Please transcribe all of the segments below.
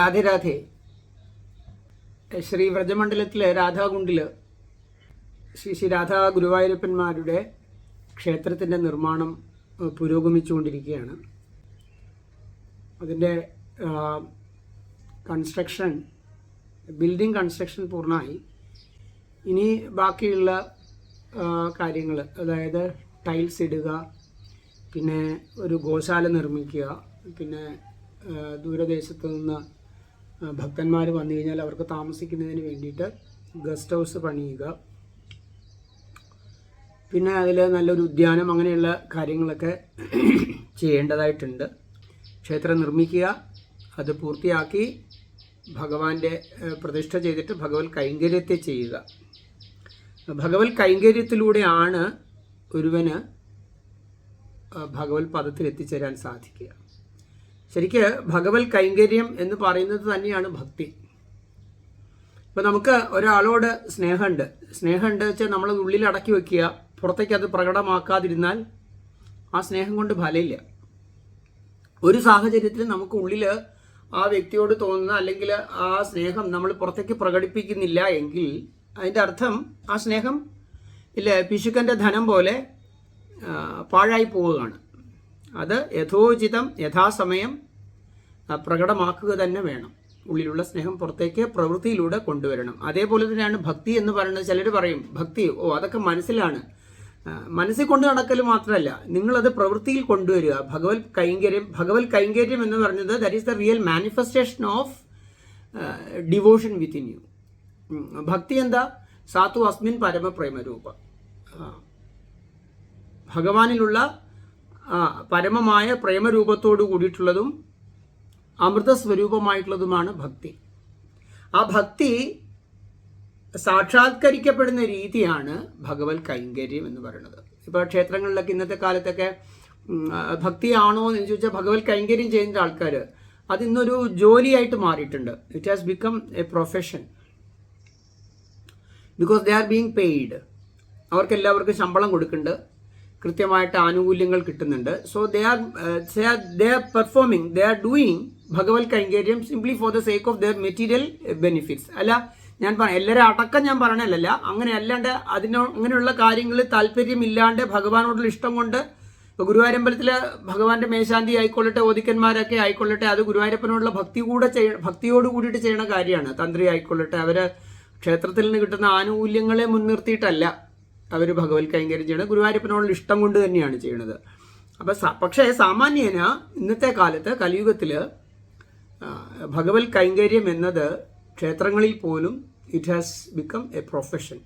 രാധേ രാധേ. ശ്രീ വ്രജമണ്ഡലത്തിലെ രാധാകുണ്ടിൽ ശ്രീ ശ്രീ രാധാ ഗുരുവായൂരപ്പന്മാരുടെ ക്ഷേത്രത്തിന്റെ നിർമ്മാണം പുരോഗമിച്ചുകൊണ്ടിരിക്കുകയാണ്. അതിന്റെ കൺസ്ട്രക്ഷൻ ബിൽഡിംഗ് കൺസ്ട്രക്ഷൻ പൂർണമായി ഇനി ബാക്കിയുള്ള കാര്യങ്ങൾ അതായത് ടൈൽസ് ഇടുക പിന്നെ ഒരു ഗോശാല നിർമ്മിക്കുക പിന്നെ ദൂരദേശത്തു നിന്ന് ഭക്തന്മാർ വന്നു കഴിഞ്ഞാൽ അവർക്ക് താമസിക്കുന്നതിന് വേണ്ടിയിട്ട് ഗസ്റ്റ് ഹൗസ് പണിയുക. പിന്നെ അതിൽ നല്ലൊരു ഉദ്യാനം അങ്ങനെയുള്ള കാര്യങ്ങളൊക്കെ ചെയ്യേണ്ടതായിട്ടുണ്ട്. ക്ഷേത്രം നിർമ്മിക്കുക അത് പൂർത്തിയാക്കി ഭഗവാന്റെ പ്രതിഷ്ഠ ചെയ്തിട്ട് ഭഗവത് കൈങ്കര്യത്തെ ചെയ്യുക. ഭഗവത് കൈങ്കര്യത്തിലൂടെയാണ് ഒരുവന് ഭഗവത് പദത്തിൽ എത്തിച്ചേരാൻ സാധിക്കുക. ശരിക്ക് ഭഗവത് കൈങ്കര്യം എന്ന് പറയുന്നത് തന്നെയാണ് ഭക്തി. ഇപ്പം നമുക്ക് ഒരാളോട് സ്നേഹമുണ്ട്. സ്നേഹമുണ്ട് വെച്ചാൽ നമ്മൾ ഉള്ളിൽ അടക്കി വെക്കുക. പുറത്തേക്ക് അത് പ്രകടമാക്കാതിരുന്നാൽ ആ സ്നേഹം കൊണ്ട് ഫലമില്ല. ഒരു സാഹചര്യത്തിൽ നമുക്ക് ഉള്ളിൽ ആ വ്യക്തിയോട് തോന്നുന്ന അല്ലെങ്കിൽ ആ സ്നേഹം നമ്മൾ പുറത്തേക്ക് പ്രകടിപ്പിക്കുന്നില്ല എങ്കിൽ അതിന്റെ അർത്ഥം ആ സ്നേഹം ഇല്ല. പിശുക്കന്റെ ധനം പോലെ പാഴായി പോവുകയാണ്. അത് യഥോചിതം യഥാസമയം പ്രകടമാക്കുക തന്നെ വേണം. ഉള്ളിലുള്ള സ്നേഹം പുറത്തേക്ക് പ്രവൃത്തിയിലൂടെ കൊണ്ടുവരണം. അതേപോലെ തന്നെയാണ് ഭക്തി എന്ന് പറയുന്നത്. ചിലർ പറയും ഭക്തി ഓ അതൊക്കെ മനസ്സിലാണ്. മനസ്സിൽ കൊണ്ട് നടക്കൽ മാത്രമല്ല നിങ്ങളത് പ്രവൃത്തിയിൽ കൊണ്ടുവരിക. ഭഗവത് കൈങ്കര്യം ഭഗവത് കൈങ്കര്യം എന്ന് പറഞ്ഞത് that is the real manifestation of devotion within you ഭക്തി എന്താ? സാത്തു അസ്മിൻ പരമപ്രേമരൂപ. ഭഗവാനിലുള്ള പരമമായ പ്രേമരൂപത്തോടു കൂടിയിട്ടുള്ളതും അമൃതസ്വരൂപമായിട്ടുള്ളതുമാണ് ഭക്തി. ആ ഭക്തി സാക്ഷാത്കരിക്കപ്പെടുന്ന രീതിയാണ് ഭഗവത് കൈങ്കര്യം എന്ന് പറയുന്നത്. ഇപ്പോൾ ക്ഷേത്രങ്ങളിലൊക്കെ ഇന്നത്തെ കാലത്തൊക്കെ ഭക്തിയാണോ എന്ന് ചോദിച്ചാൽ ഭഗവത് കൈങ്കര്യം ചെയ്യുന്ന ആൾക്കാർ അത് ഇന്നൊരു ജോലിയായിട്ട് മാറിയിട്ടുണ്ട്. It has become a profession because they are being paid അവർക്ക് എല്ലാവർക്കും ശമ്പളം കൊടുക്കുന്നുണ്ട്. കൃത്യമായിട്ട് ആനുകൂല്യങ്ങൾ കിട്ടുന്നുണ്ട്. So they are they are performing they are doing Bhagwat കൈങ്കര്യം simply for the sake of their material benefits അല്ല ഞാൻ പറ എല്ലാവരും അടക്കം ഞാൻ പറയണല്ല അങ്ങനെ അല്ലാണ്ട് അതിനോ അങ്ങനെയുള്ള കാര്യങ്ങളിൽ താല്പര്യമില്ലാണ്ട് ഭഗവാനോടുള്ള ഇഷ്ടം കൊണ്ട് ഗുരുവായൂരമ്പലത്തിൽ ഭഗവാന്റെ മേശാന്തി ആയിക്കൊള്ളട്ടെ ഓദിക്കന്മാരൊക്കെ ആയിക്കൊള്ളട്ടെ അത് ഗുരുവായൂരപ്പനോടുള്ള ഭക്തി കൂടെ ചെയ്യ ഭക്തിയോട് കൂടിയിട്ട് ചെയ്യണ കാര്യമാണ്. തന്ത്രി ആയിക്കൊള്ളട്ടെ അവർ ക്ഷേത്രത്തിൽ നിന്ന് കിട്ടുന്ന ആനുകൂല്യങ്ങളെ മുൻനിർത്തിയിട്ടല്ല. അവർ ഭഗവത് കൈങ്കര്യം ചെയ്യണത് ഗുരുവായൂരപ്പനോടുള്ള ഇഷ്ടം കൊണ്ട് തന്നെയാണ് ചെയ്യണത്. അപ്പം പക്ഷേ സാമാന്യേന ഇന്നത്തെ കാലത്ത് കലിയുഗത്തിൽ ഭഗവത് കൈങ്കര്യം എന്നത് ക്ഷേത്രങ്ങളിൽ പോലും it has become a profession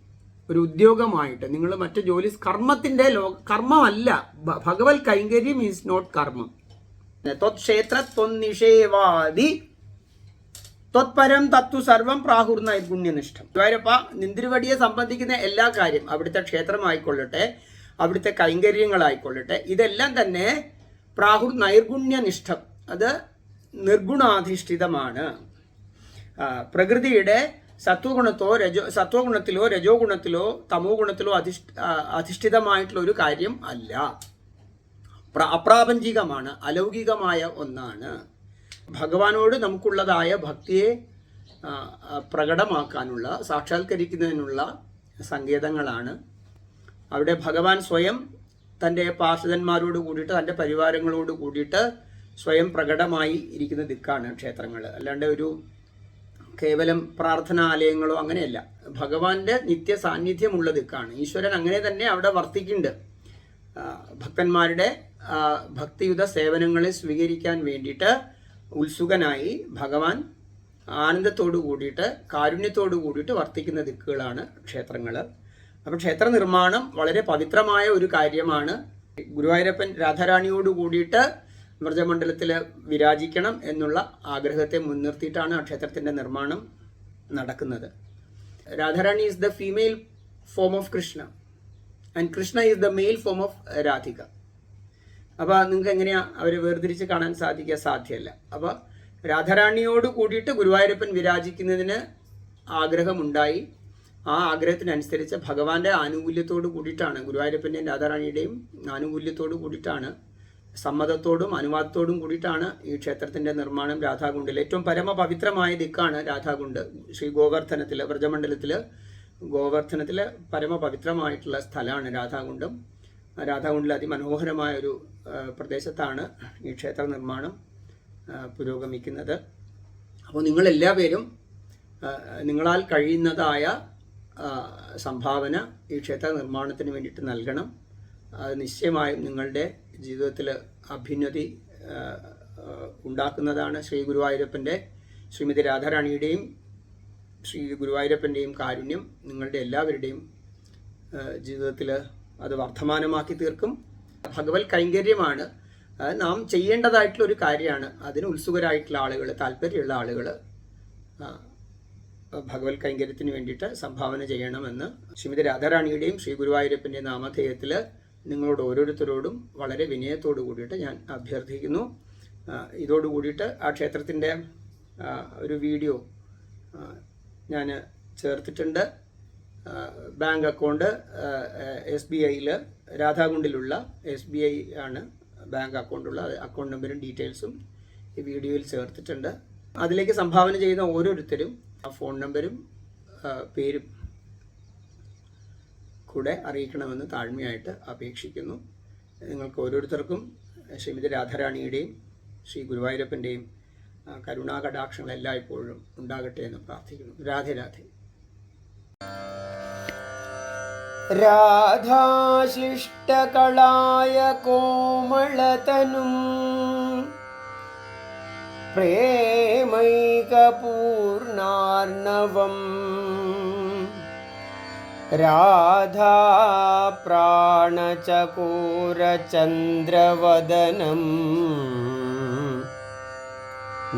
ഒരു ഉദ്യോഗമായിട്ട്. നിങ്ങൾ മറ്റ് ജോലി കർമ്മത്തിന്റെ ലോ കർമ്മമല്ല. ഭഗവത് കൈങ്കര്യം ഈസ് നോട്ട് കർമ്മം. ത്വക്ഷേത്ര ത്വന്നിഷേവാദി ത്വത്പരം തത്വ സർവം പ്രാഹുർ നൈപുണ്യനിഷ്ഠം ഗുരുവായൂരപ്പ നിന്തിരുവടിയെ സംബന്ധിക്കുന്ന എല്ലാ കാര്യം അവിടുത്തെ ക്ഷേത്രമായിക്കൊള്ളട്ടെ അവിടുത്തെ കൈങ്കര്യങ്ങളായിക്കൊള്ളട്ടെ ഇതെല്ലാം തന്നെ പ്രാഹുർ നൈർഗുണ്യനിഷ്ഠം. അത് നിർഗുണാധിഷ്ഠിതമാണ്. പ്രകൃതിയുടെ സത്വഗുണത്തോ രജോ സത്വഗുണത്തിലോ രജോ ഗുണത്തിലോ തമോ ഗുണത്തിലോ അധിഷ്ഠ അധിഷ്ഠിതമായിട്ടുള്ള ഒരു കാര്യം അല്ല. പ്ര- അപ്രാപഞ്ചികമാണ് അലൗകികമായ ഒന്നാണ്. ഭഗവാനോട് നമുക്കുള്ളതായ ഭക്തിയെ പ്രകടമാക്കാനുള്ള സാക്ഷാത്കരിക്കുന്നതിനുള്ള സങ്കേതങ്ങളാണ്. അവിടെ ഭഗവാൻ സ്വയം തന്റെ പാർഷദന്മാരോട് കൂടിയിട്ട് തന്റെ പരിവാരങ്ങളോട് കൂടിയിട്ട് സ്വയം പ്രകടമായി ഇരിക്കുന്ന ദിക്കാണ് ക്ഷേത്രങ്ങൾ അല്ലാണ്ട് ഒരു കേവലം പ്രാർത്ഥനാലയങ്ങളോ അങ്ങനെയല്ല. ഭഗവാന്റെ നിത്യ സാന്നിധ്യമുള്ള ദിക്കാണ്. ഈശ്വരൻ അങ്ങനെ തന്നെ അവിടെ വർത്തിക്കുന്നുണ്ട്. ഭക്തന്മാരുടെ ഭക്തിയുത സേവനങ്ങളെ സ്വീകരിക്കാൻ വേണ്ടിയിട്ട് ഉത്സുകനായി ഭഗവാൻ ആനന്ദത്തോടു കൂടിയിട്ട് കാരുണ്യത്തോടു കൂടിയിട്ട് വർത്തിക്കുന്ന ദിക്കുകളാണ് ക്ഷേത്രങ്ങൾ അപ്പോൾ ക്ഷേത്ര നിർമ്മാണം വളരെ പവിത്രമായ ഒരു കാര്യമാണ്. ഗുരുവായൂരപ്പൻ രാധാറാണിയോട് കൂടിയിട്ട് വ്രജമണ്ഡലത്തിൽ വിരാജിക്കണം എന്നുള്ള ആഗ്രഹത്തെ മുൻനിർത്തിയിട്ടാണ് ക്ഷേത്രത്തിന്റെ നിർമ്മാണം നടക്കുന്നത്. Radharani is the female form of Krishna and Krishna is the male form of Radhika അപ്പോൾ നിങ്ങൾക്ക് എങ്ങനെയാ അവരെ വേർതിരിച്ച് കാണാൻ സാധിക്കുക? സാധ്യമല്ല അപ്പോൾ രാധാറാണിയോട് കൂടിയിട്ട് ഗുരുവായൂരപ്പൻ വിരാജിക്കുന്നതിന് ആഗ്രഹമുണ്ടായി. ആ ആഗ്രഹത്തിനനുസരിച്ച് ഭഗവാന്റെ ആനുകൂല്യത്തോട് കൂടിയിട്ടാണ് ഗുരുവായൂരപ്പന്റെയും രാധാറാണിയുടെയും ആനുകൂല്യത്തോട് കൂടിയിട്ടാണ് സമ്മതത്തോടും അനുവാദത്തോടും കൂടിയിട്ടാണ് ഈ ക്ഷേത്രത്തിന്റെ നിർമ്മാണം രാധാകുണ്ടിൽ. ഏറ്റവും പരമപവിത്രമായ ദിക്കാണ് രാധാകുണ്ട്. ശ്രീ ഗോവർദ്ധനത്തിൽ വ്രജമണ്ഡലത്തിൽ ഗോവർദ്ധനത്തിൽ പരമപവിത്രമായിട്ടുള്ള സ്ഥലമാണ് രാധാകുണ്ടം. രാധാകുണ്ടിൽ അതിമനോഹരമായ ഒരു പ്രദേശത്താണ് ഈ ക്ഷേത്ര നിർമ്മാണം പുരോഗമിക്കുന്നത്. അപ്പോൾ നിങ്ങളെല്ലാവരും നിങ്ങളാൽ കഴിയുന്നതായ സംഭാവന ഈ ക്ഷേത്ര നിർമ്മാണത്തിന് വേണ്ടിയിട്ട് നൽകണം. അത് നിശ്ചയമായും നിങ്ങളുടെ ജീവിതത്തിൽ അഭ്യുന്നതി ഉണ്ടാക്കുന്നതാണ് ശ്രീ ഗുരുവായൂരപ്പന്റെ ശ്രീമതി രാധാറാണിയുടെയും ശ്രീ ഗുരുവായൂരപ്പന്റെയും കാരുണ്യം. നിങ്ങളുടെ എല്ലാവരുടെയും ജീവിതത്തിൽ അത് വർദ്ധമാനമാക്കി തീർക്കും. ഭഗവത് കൈങ്കര്യമാണ്. നാം ചെയ്യേണ്ടതായിട്ടുള്ള ഒരു കാര്യമാണ്. അതിന് ഉത്സുകരായിട്ടുള്ള ആളുകൾ താല്പര്യമുള്ള ആളുകൾ ഭഗവത് കൈങ്കര്യത്തിന് വേണ്ടിയിട്ട് സംഭാവന ചെയ്യണമെന്ന് ശ്രീമതി രാധാറാണിയുടെയും ശ്രീ ഗുരുവായൂരപ്പന്റെ നാമധേയത്തിൽ നിങ്ങളോട് ഓരോരുത്തരോടും വളരെ വിനയത്തോടു കൂടിയിട്ട് ഞാൻ അഭ്യർത്ഥിക്കുന്നു. ഇതോടു കൂടിയിട്ട് ആ ക്ഷേത്രത്തിന്റെ ഒരു വീഡിയോ ഞാൻ ചേർത്തിട്ടുണ്ട്. ബാങ്ക് അക്കൗണ്ട് എസ് ബി ഐയിൽ രാധാകുണ്ടിലുള്ള എസ് ബി ഐ ആണ് ബാങ്ക് അക്കൗണ്ടുള്ള അക്കൗണ്ട് നമ്പറും ഡീറ്റെയിൽസും ഈ വീഡിയോയിൽ ചേർത്തിട്ടുണ്ട്. അതിലേക്ക് സംഭാവന ചെയ്യുന്ന ഓരോരുത്തരും ആ ഫോൺ നമ്പരും പേരും കൂടെ അറിയിക്കണമെന്ന് താഴ്മയായിട്ട് അപേക്ഷിക്കുന്നു. നിങ്ങൾക്ക് ഓരോരുത്തർക്കും ശ്രീമതി രാധാറാണിയുടെയും ശ്രീ ഗുരുവായൂരപ്പന്റെയും കരുണാകടാക്ഷങ്ങൾ എല്ലായ്പ്പോഴും ഉണ്ടാകട്ടെ എന്ന് പ്രാർത്ഥിക്കുന്നു. രാധേ രാധേ. राधाशिष्टकलाय कोमलतनु प्रेमैकपूर्णार्णवम् राधा प्राणचकोरचन्द्रवदनम्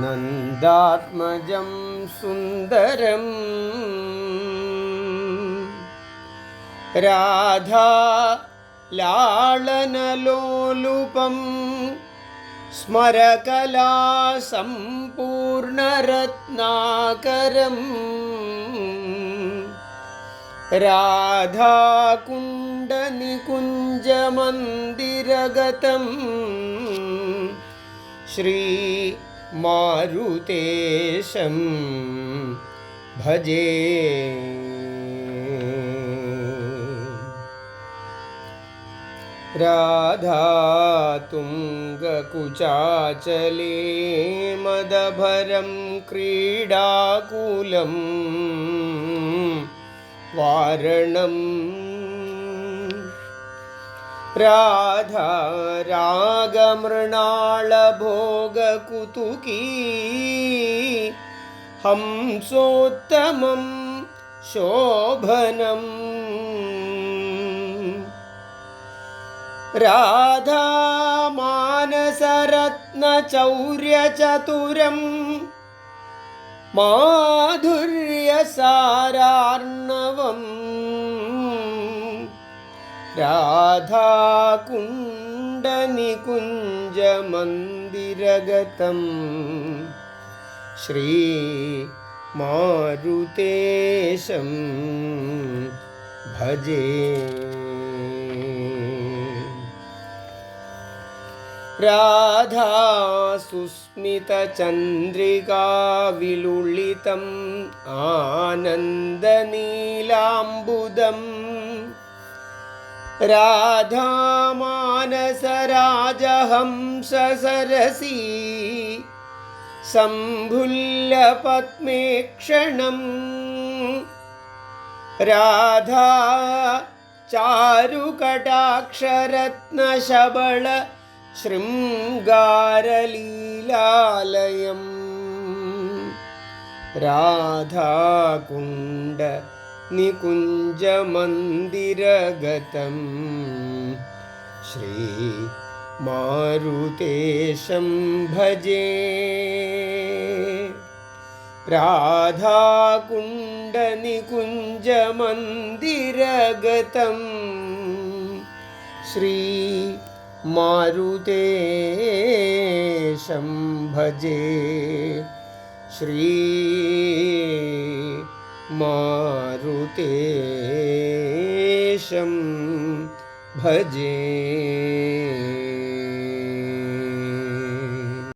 नन्दात्मजं सुन्दरम् राधा लाळनलोलुपं स्मरकला सम्पूर्णरत्नाकरम्। राधाकुण्डनिकुञ्जमन्दिरगतं श्रीमारुतेशं भजे। राधातुङ्गकुचाचले मदभरं क्रीडाकुलं वारणम् राधा रागमृणालभोगकुतुकी हंसोत्तमं शोभनम् രാധാമാനസരത്നചൗര്യചതുരം മാധുര്യസാരാർണവം. രാധാകുണ്ടനികുഞ്ചമന്ദിരഗതം ശ്രീ മാരുതേശം ഭജേ सुस्मितचन्द्रिकाविलुलितम् आनन्दनीलाम्बुदम् राधामानसराजहंससरसी सम्भुल्यपद्मे क्षणम् राधा चारुकटाक्षरत्नशबळ शृङ्गारलीलालयम् राधाकुण्ड निकुञ्जमन्दिरगतम् श्रीमारुतेशं भजे राधाकुण्डनिकुञ्जमन्दिरगतं श्री श्रीमारुतेशं भजे श्री मारुतेशं भजे